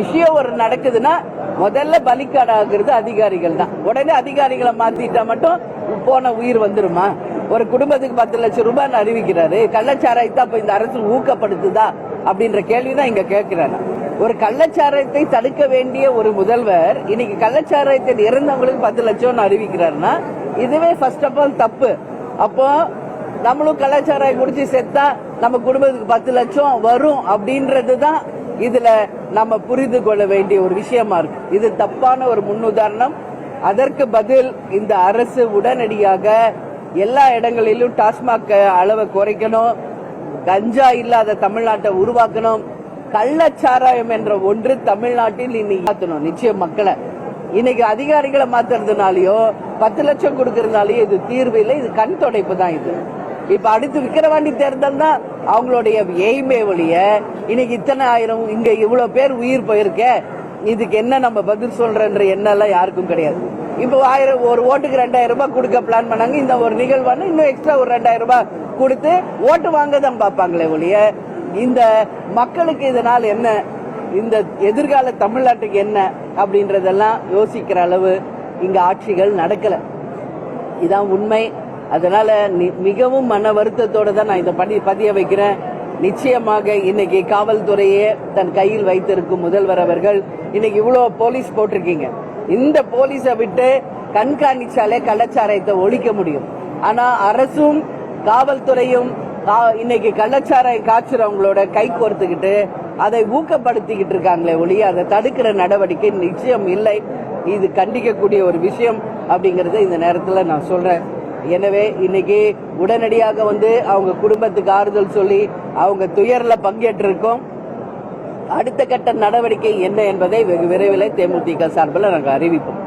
விஷயம் ஒரு நடக்குதுன்னா முதல்ல பலிக்காடாகிறது அதிகாரிகள் தான். உடனே அதிகாரிகளை மாத்திட்டா மட்டும் போன உயிர் வந்துருமா? ஒரு குடும்பத்துக்கு பத்து லட்சம் ரூபாய் அறிவிக்கிறாரு. கள்ளச்சாராயத்தை அப்ப இந்த அரசு ஊக்கப்படுத்துதா அப்படின்ற கேள்விதான் இங்க கேட்கிறாங்க. ஒரு கள்ளச்சாராயத்தை தடுக்க வேண்டிய ஒரு முதல்வர் இன்னைக்கு கள்ளச்சாராயத்தில் இறந்தவங்களுக்கு பத்து லட்சம் அறிவிக்கிறாருன்னா இதுவே ஃபர்ஸ்ட் ஆஃப் ஆல் தப்பு. அப்போ நம்மளும் கலாச்சாரம் குடிச்சு செத்தா நம்ம குடும்பத்துக்கு பத்து லட்சம் வரும் அப்படின்றது தான் இதுல நம்ம புரிந்து கொள்ள வேண்டிய ஒரு விஷயமா இருக்கு. இது தப்பான ஒரு முன்னுதாரணம். அதற்கு பதில் இந்த அரசு உடனடியாக எல்லா இடங்களிலும் டாஸ்மாக் அளவை குறைக்கணும். கஞ்சா இல்லாத தமிழ்நாட்டை உருவாக்கணும். கள்ளச்சாராயம் என்ற ஒன்று தமிழ்நாட்டில் இன்னைக்கு மாற்றணும். நிச்சயம் மக்களை. இன்னைக்கு அதிகாரிகளை மாத்துறதுனாலயோ பத்து லட்சம் கொடுக்கறதுனாலயோ இது தீர்வு இல்லை. இது கண் தொடைப்பு தான் இது. இப்ப அடுத்து விக்கிரவாண்டி தேர்தல் தான் அவங்களுடைய எய்மே ஒழிய இன்னைக்கு இத்தனை ஆயிரம் இங்க இவ்வளவு பேர் உயிர் போயிருக்க இதுக்கு என்ன நம்ம பதில் சொல்றன்ற எண்ணம் எல்லாம் யாருக்கும் கிடையாது. இப்போ ஆயிரம் ஒரு ஓட்டுக்கு ரெண்டாயிரம் ரூபாய் கொடுக்க பிளான் பண்ணாங்க இந்த ஒரு நிகழ்வான இன்னும் எக்ஸ்ட்ரா ஒரு ரெண்டாயிரம் ரூபாய் கொடுத்து ஓட்டு வாங்க தான் பார்ப்பாங்களே ஒழிய இந்த மக்களுக்கு இதனால் என்ன இந்த எதிர்கால தமிழ்நாட்டுக்கு என்ன அப்படின்றதெல்லாம் யோசிக்கிற அளவு இங்க ஆட்சிகள் நடக்கல. இதான் உண்மை. அதனால நி- மிகவும் மன வருத்தத்தோட தான் நான் இதை பண்ணி பதிய வைக்கிறேன். நிச்சயமாக இன்னைக்கு காவல்துறையே தன் கையில் வைத்திருக்கும் முதல்வர் அவர்கள் இன்னைக்கு இவ்வளோ போலீஸ் போட்டிருக்கீங்க. இந்த போலீஸை விட்டு கண்காணிச்சாலே கள்ளச்சாராயத்தை ஒழிக்க முடியும். ஆனா அரசும் காவல்துறையும் கா- இன்னைக்கு கள்ளச்சாராயம் காய்ச்சுறவங்களோட கை கோர்த்துக்கிட்டு அதை ஊக்கப்படுத்திக்கிட்டு இருக்காங்களே ஒழிய அதை தடுக்கிற நடவடிக்கை நிச்சயம் இல்லை. இது கண்டிக்கக்கூடிய ஒரு விஷயம் அப்படிங்கறத இந்த நேரத்தில் நான் சொல்றேன். எனவே இன்னைக்கு உடனடியாக வந்து அவங்க குடும்பத்துக்கு ஆறுதல் சொல்லி அவங்க துயரில் பங்கேற்றிருக்கோம். அடுத்த கட்ட நடவடிக்கை என்ன என்பதை வெகு விரைவில் தேமுதிக சார்பில் நாங்கள் அறிவிப்போம்.